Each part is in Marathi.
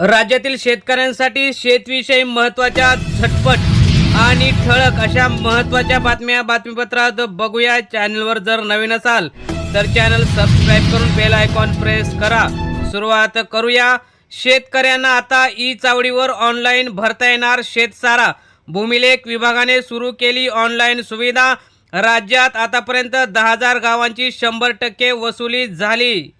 राज्यातील शेतकऱ्यांसाठी शेतविषयी महत्त्वाच्या झटपट आणि ठळक अशा महत्त्वाच्या बातम्या बातमीपत्रात बघूया. चॅनलवर जर नवीन असाल तर चॅनल सबस्क्राईब करून बेल आयकॉन प्रेस करा. सुरुवात करूया. शेतकऱ्यांना आता ई चावडीवर ऑनलाईन भरता येणार शेतसारा. भूमिलेख विभागाने सुरू केली ऑनलाईन सुविधा. राज्यात आतापर्यंत दहा हजार गावांची शंभर टक्के वसुली झाली.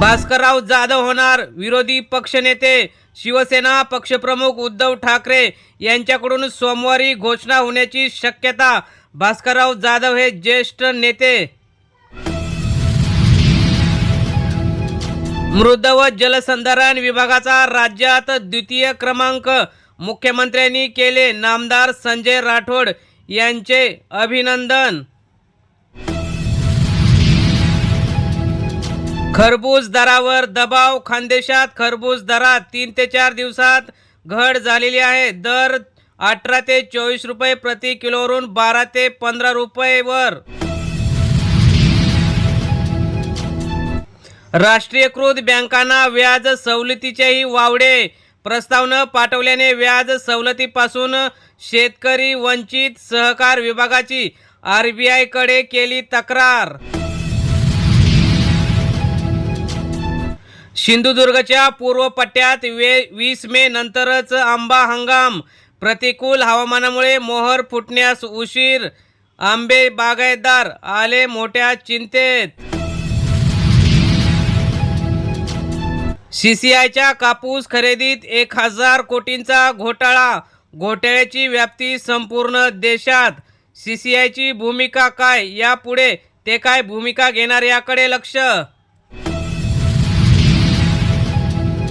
भास्करराव जाधव होणार. विरोधी पक्षनेते शिवसेना पक्षप्रमुख उद्धव ठाकरे यांच्याकडून सोमवारी घोषणा होण्याची शक्यता भास्करराव जाधव हे ज्येष्ठ नेते. मृद व जलसंधारण विभागाचा राज्यात द्वितीय क्रमांक मुख्यमंत्र्यांनी केले नामदार संजय राठोड यांचे अभिनंदन. खरबूज दरावर दबाव खानदेशात खरबूज दरात तीन ते चार दिवसात घट झालेली आहे. दर अठरा ते चोवीस रुपये प्रति किलोवरून बारा ते पंधरा रुपये वर राष्ट्रीयकृत बँकांना व्याज सवलतीचेही वावडे प्रस्ताव न पाठवल्याने व्याज सवलतीपासून शेतकरी वंचित सहकार विभागाची आर बी आयकडे केली तक्रार. सिंधुदुर्गच्या पूर्व पट्ट्यात वे वीस मे नंतरच आंबा हंगाम. प्रतिकूल हवामानामुळे मोहर फुटण्यास उशीर. आंबे बागायतदार आले मोठ्या चिंतेत. सीसीआयच्या कापूस खरेदीत एक हजार कोटींचा घोटाळा. घोटाळ्याची व्याप्ती संपूर्ण देशात. सीसीआयची भूमिका काय? यापुढे ते काय भूमिका घेणार याकडे लक्ष.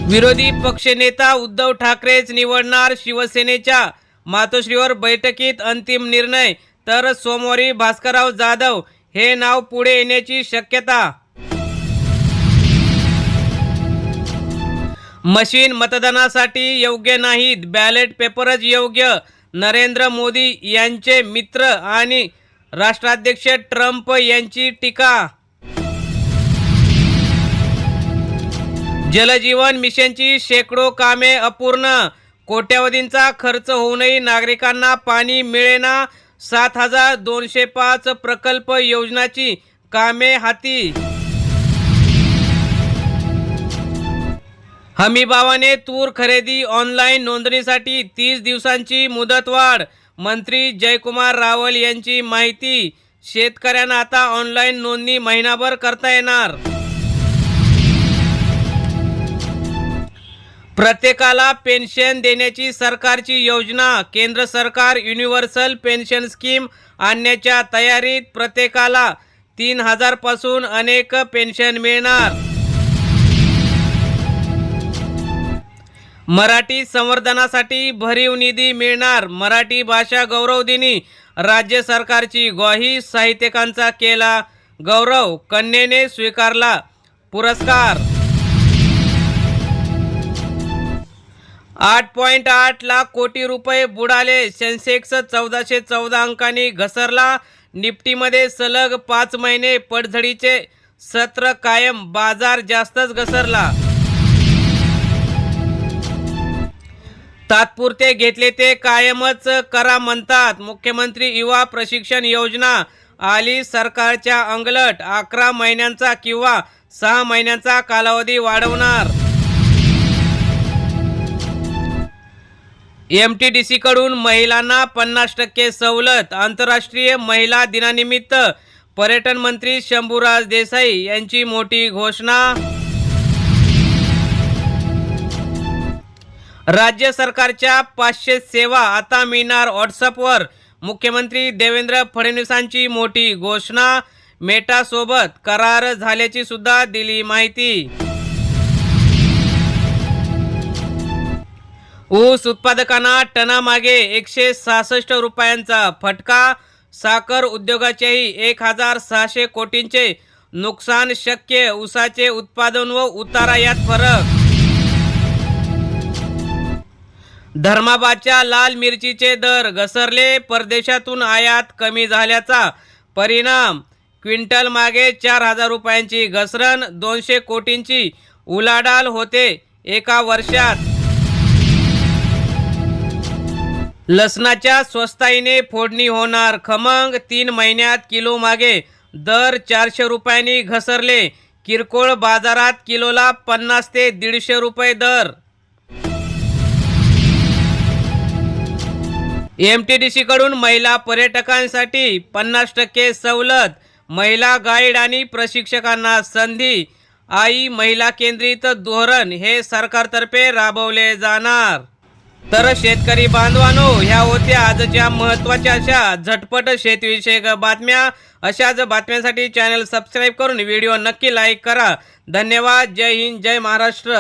विरोधी पक्षनेता उद्धव ठाकरेच निवडणार शिवसेनेच्या मातोश्रीवर बैठकीत अंतिम निर्णय. तर सोमवारी भास्करराव जाधव हे नाव पुढे येण्याची शक्यता. मशीन मतदानासाठी योग्य नाहीत बॅलेट पेपरच योग्य. नरेंद्र मोदी यांचे मित्र आणि राष्ट्राध्यक्ष ट्रम्प यांची टीका. जलजीवन मिशनची शेकडो कामे अपूर्ण. कोट्यावधींचा खर्च होऊनही नागरिकांना पाणी मिळेना. सात हजार दोनशे पाच प्रकल्प योजनाची कामे हाती. हमीभावाने तूर खरेदी ऑनलाईन नोंदणीसाठी तीस दिवसांची मुदतवाढ. मंत्री जयकुमार रावल यांची माहिती. शेतकऱ्यांना आता ऑनलाईन नोंदणी महिनाभर करता येणार. प्रत्येकाला पेन्शन देण्याची सरकारची योजना केंद्र सरकार युनिव्हर्सल पेन्शन स्कीम आणण्याच्या तयारीत प्रत्येकाला तीन हजारपासून अनेक पेन्शन मिळणार. मराठी संवर्धनासाठी भरीव निधी मिळणार. मराठी भाषा गौरव दिनी राज्य सरकारची ग्वाही साहित्यिकांचा केला गौरव. कन्येने स्वीकारला पुरस्कार. आठ पॉईंट आठ लाख कोटी रुपये बुडाले. सेन्सेक्स चौदाशे चौदा अंकांनी घसरला. निफ्टीमध्ये सलग पाच महिने पडझडीचे सत्र कायम. बाजार जास्तच घसरला. तात्पुरते घेतले ते कायमच करा म्हणतात. मुख्यमंत्री युवा प्रशिक्षण योजना आली सरकारच्या अंगलट. अकरा महिन्यांचा किंवा सहा महिन्यांचा कालावधी वाढवणार. एम टी डी सी कडून महिलांना पन्नास टक्के सवलत आंतरराष्ट्रीय महिला दिनानिमित्त पर्यटन मंत्री शंभूराज देसाई यांची मोठी घोषणा. राज्य सरकारच्या पाचशे सेवा आता मिळणार व्हॉट्सअपवर. मुख्यमंत्री देवेंद्र फडणवीसांची मोठी घोषणा. मेटासोबत करार झाल्याची सुद्धा दिली माहिती. ऊस उत्पादकांना टनामागे एकशे सहासष्ट रुपयांचा फटका. साखर उद्योगाचेही एक हजार सहाशे कोटींचे नुकसान शक्य ऊसाचे उत्पादन व उतारा यात फरक. धर्माबादच्या लाल मिरचीचे दर घसरले. परदेशातून आयात कमी झाल्याचा परिणाम. क्विंटल मागे चार हजार रुपयांची घसरण. दोनशे कोटींची उलाढाल होते एका वर्षात. लसणाच्या स्वस्ताईने फोडणी होणार. खमंग तीन महिन्यात किलो मागे. दर चारशे रुपयांनी घसरले. किरकोळ बाजारात किलोला पन्नास ते दीडशे रुपये दर. एम टी डी कडून महिला पर्यटकांसाठी पन्नास टक्के सवलत. महिला गाईड आणि प्रशिक्षकांना संधी. आई महिला केंद्रित धोरण हे सरकारतर्फे राबवले जाणार. तर शेतकरी बांधवानो ह्या होत्या आजच्या महत्त्वाच्या अशा झटपट शेतीविषयक बातम्या. अशाच बातम्यांसाठी चॅनल सबस्क्राईब करून व्हिडिओ नक्की लाईक करा. धन्यवाद. जय हिंद जय महाराष्ट्र.